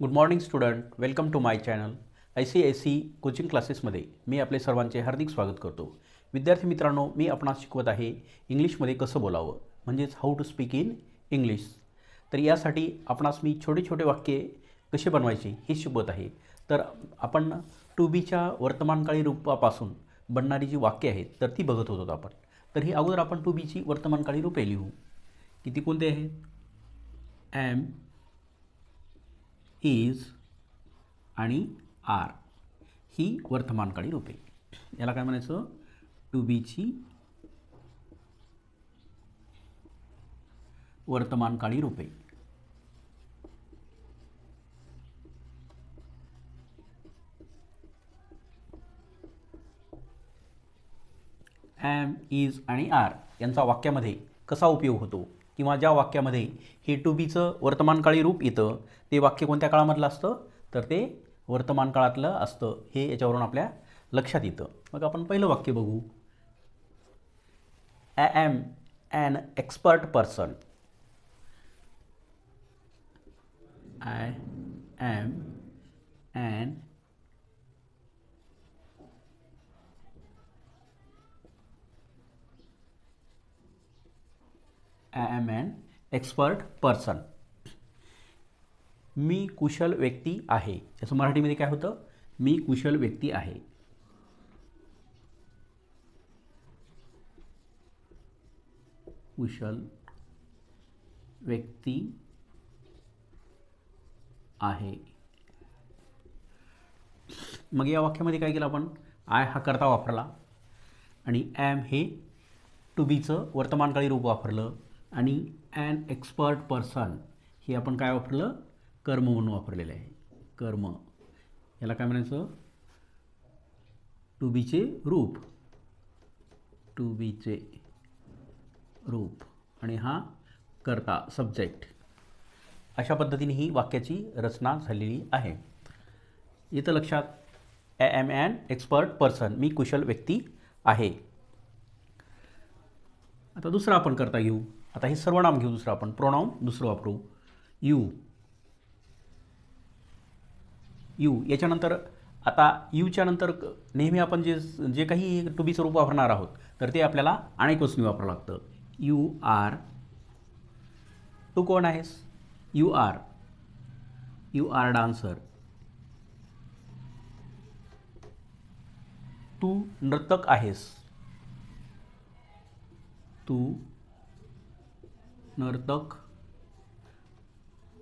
Good morning student welcome to my channel I C I C coaching क्लासेसमध्ये मी आपले सर्वांचे हार्दिक स्वागत करतो. विद्यार्थी मित्रांनो मी आपणास शिकवत आहे इंग्लिशमध्ये कसं बोलावं म्हणजेच how to speak in English तर यासाठी आपणास मी छोटे छोटे वाक्ये कसे बनवायचे हे शिकवत आहे. तर आपण टू बीच्या वर्तमानकाळी रूपापासून बनणारी जी वाक्य आहेत तर ती बघत होतो आपण. तर ही अगोदर आपण टू बीची वर्तमानकाळी रूपे लिहू. किती कोणते आहेत? ॲम इज आणि आर ही वर्तमानकाळी रूपे. याला काय म्हणायचं? टू बीची वर्तमानकाळी रूपे. ॲम इज आणि आर यांचा वाक्यामध्ये कसा उपयोग होतो? किंवा ज्या वाक्यामध्ये हे टू बीचं वर्तमानकाळी रूप येतं ते वाक्य कोणत्या काळामधलं असतं? तर ते वर्तमान काळातलं असतं. हे याच्यावरून आपल्या लक्षात येतं. मग आपण पहिलं वाक्य बघू. I am an expert person I am an I am an expert person मी कुशल व्यक्ती आहे. याचं मराठीमध्ये काय होतं? मी कुशल व्यक्ती आहे. कुशल व्यक्ती आहे. मग या वाक्यामध्ये काय केलं आपण? आय हा करता वापरला. आणि ॲम हे टू बीचं वर्तमानकाळी रूप वापरलं. आणि ॲन एक्सपर्ट पर्सन हे आपण काय वापरलं? कर्म म्हणून वापरलेलं आहे. कर्म. याला काय म्हणायचं? टू बीचे रूप. टू बीचे रूप. आणि हा करता सब्जेक्ट अशा पद्धतीने ही वाक्याची रचना झालेली आहे. इथं लक्षात am an expert person मी कुशल व्यक्ती आहे. आता दुसरा आपण करता घेऊ. आता हे सर्वनाम घेऊ दुसरं आपण. प्रोनाऊन दुसरं वापरू. यू यू याच्यानंतर आता यूच्या नंतर नेहमी आपण जे जे काही टू बी स्वरूप वापरणार आहोत तर ते आपल्याला अनेक वस्तू वापरावं लागतं. यू आर तू कोण आहेस? You are you are dancer तू नर्तक आहेस. तू नर्तक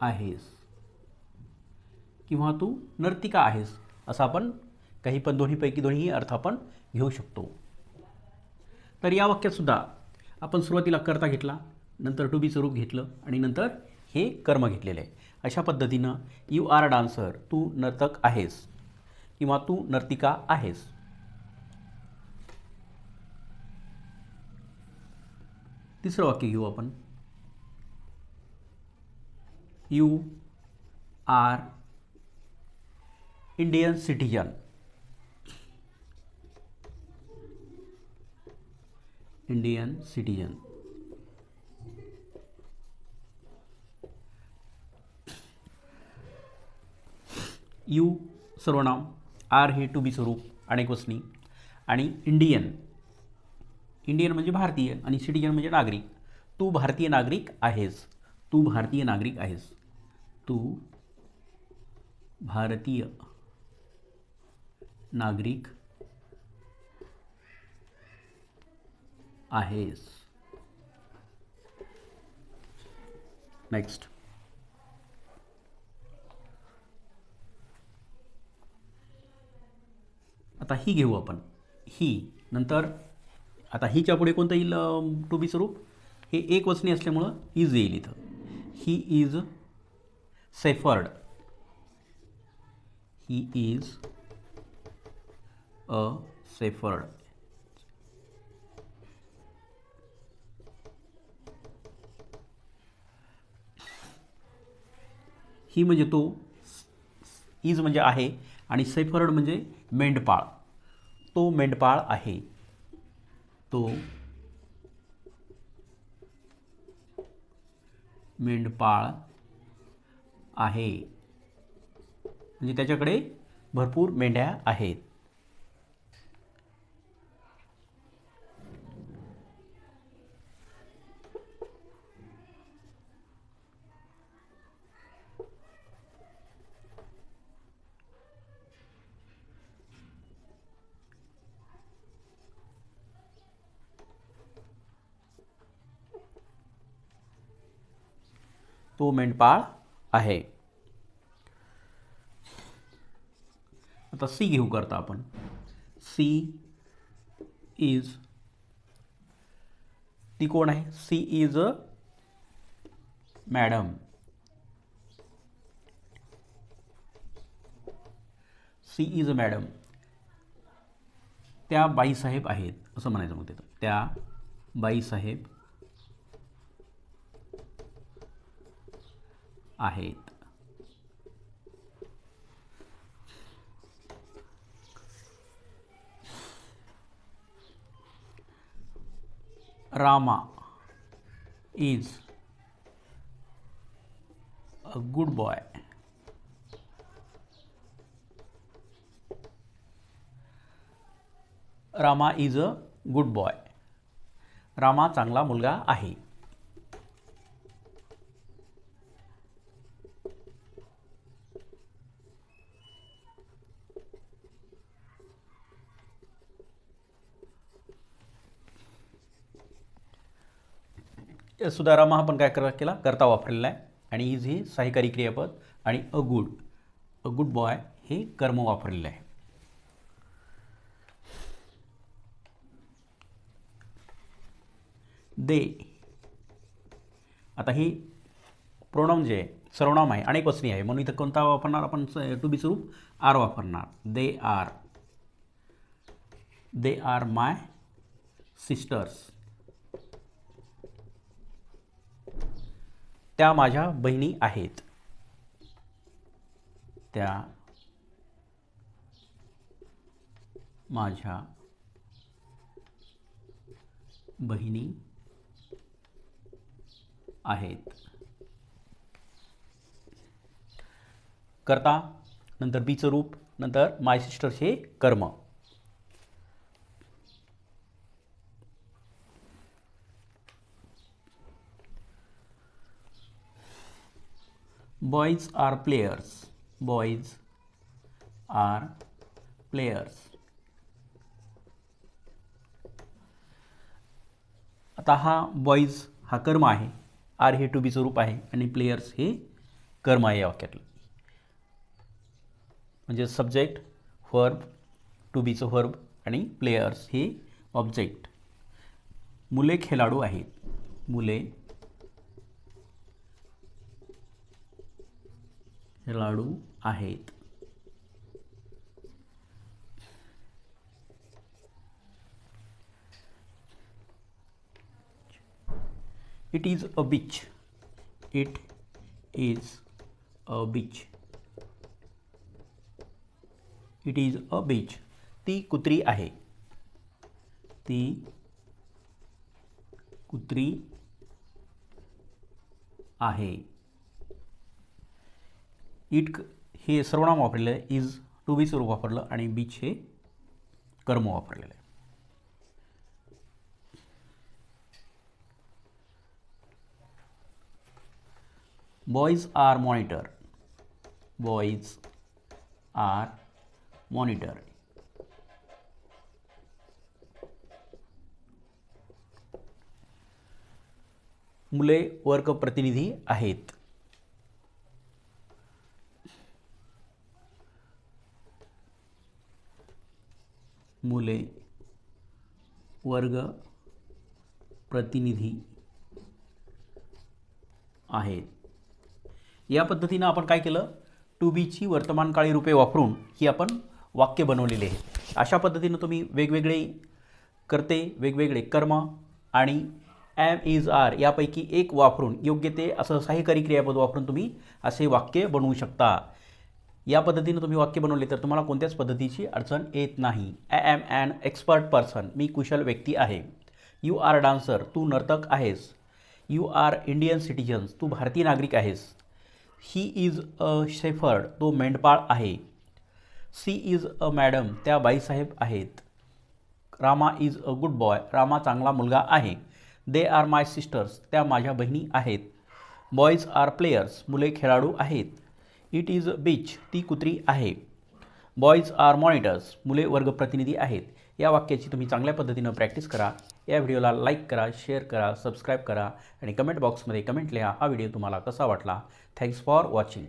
आहेस. किंवा तू नर्तिका आहेस असं आपण काही पण दोन्हीपैकी दोन्ही अर्थ आपण घेऊ शकतो. तर या वाक्यातसुद्धा आपण सुरुवातीला कर्ता घेतला नंतर टू बीचं रूप घेतलं आणि नंतर हे कर्म घेतलेलं आहे. अशा पद्धतीनं यू आर डान्सर तू नर्तक आहेस किंवा तू नर्तिका आहेस. तिसरं वाक्य घेऊ आपण. You are Indian citizen. Indian citizen. You सर्वनाम आर हे टू बी स्वरूप अनेक वसनी. आणि इंडियन. इंडियन म्हणजे भारतीय आणि सिटीजन म्हणजे नागरिक. तू भारतीय नागरिक आहेस. तू भारतीय नागरिक आहेस. तू भारतीय नागरिक आहेस. नेक्स्ट आता ही घेऊ आपण. ही नंतर आता हीच्या पुढे कोणतं येईल टू बी स्वरूप? हे एक वचनी असल्यामुळं इज येईल इथं. He is shepherd he is a shepherd ही म्हणजे तो इज म्हणजे आहे आणि सेफर्ड म्हणजे मेंढपाळ. तो मेंढपाळ आहे. तो मेंढपाळ आहे. म्हणजे त्याच्याकडे भरपूर मेंढ्या आहेत. तो मेंढपाळ आहे. आता सी घेऊ करता आपण. सी इज ती कोण आहे? She is a madam she is a madam त्या बाईसाहेब आहेत असं म्हणायचं मग तिथं त्या बाईसाहेब आहेत. Rama is a good boy Rama is a good boy Rama चांगला मुलगा आहे. सुधारामा आपण काय करा केला? करता वापरलेला आहे. आणि इज हे सहायकारी क्रियापद आणि a good a good boy हे कर्म वापरलेलं आहे. दे. आता ही प्रोनाऊन जे आहे सर्वनाम आहे अनेक वचनी आहे. म्हणून इथं कोणता वापरणार आपण? टू बी स्वरूप आर वापरणार. They are. They are my sisters. त्या माझ्या बहिणी आहेत. त्या माझ्या बहिणी आहेत. करता नंतर बीचं रूप नंतर माय सिस्टर्स हे कर्म. Boys are players boys are players आता हा बॉईज हा कर्म आहे. आर हे टू बीचं रूप आहे. आणि प्लेयर्स हे कर्म आहे या वाक्यातलं. म्हणजे सब्जेक्ट वर्ब टू बीचं वर्ब आणि प्लेयर्स हे ऑब्जेक्ट मुले खेळाडू आहेत. मुले लाडू आहेत. It is a bitch it is a bitch it is a bitch ती कुत्री आहे. ती कुत्री आहे. इट हे सर्वनाम वापरलेलं आहे. इज टू बी स्वरूप वापरलं आणि बीच हे कर्म वापरलेलं आहे. Boys are monitor boys are monitor मुले वर्ग प्रतिनिधी आहेत. मुले वर्ग प्रतिनिधी आहेत. या पद्धतीनं आपण काय केलं? टू बीची वर्तमानकाळी रूपे वापरून ही आपण वाक्य बनवलेली आहेत. अशा पद्धतीनं तुम्ही वेगवेगळे करते वेगवेगळे कर्म आणि ॲम इज आर यापैकी एक वापरून योग्य ते असं सहाय्यकारी क्रियापद वापरून तुम्ही असे वाक्य बनवू शकता. या पद्धतीनं तुम्ही वाक्य बनवले तर तुम्हाला कोणत्याच पद्धतीची अडचण येत नाही. I am an expert person मी कुशल व्यक्ती आहे. यू आर डान्सर तू नर्तक आहेस. यू आर इंडियन सिटिझन्स तू भारतीय नागरिक आहेस. ही इज अ शेफर्ड तो मेंढपाळ आहे. सी इज अ मॅडम त्या बाईसाहेब आहेत. Rama is a good boy Rama चांगला मुलगा आहे. दे आर माय सिस्टर्स त्या माझ्या बहिणी आहेत. बॉईज आर प्लेयर्स मुले खेळाडू आहेत. इट इज बीच ती कुत्री आहे. बॉईज आर मॉनिटर्स मुले वर्गप्रतिनिधी आहेत. या वाक्याची तुम्ही चांगल्या पद्धतीनं प्रॅक्टिस करा. या व्हिडिओला लाईक करा शेअर करा सबस्क्राईब करा आणि कमेंट बॉक्समध्ये कमेंट लिहा. हा व्हिडिओ तुम्हाला कसा वाटला? Thanks for watching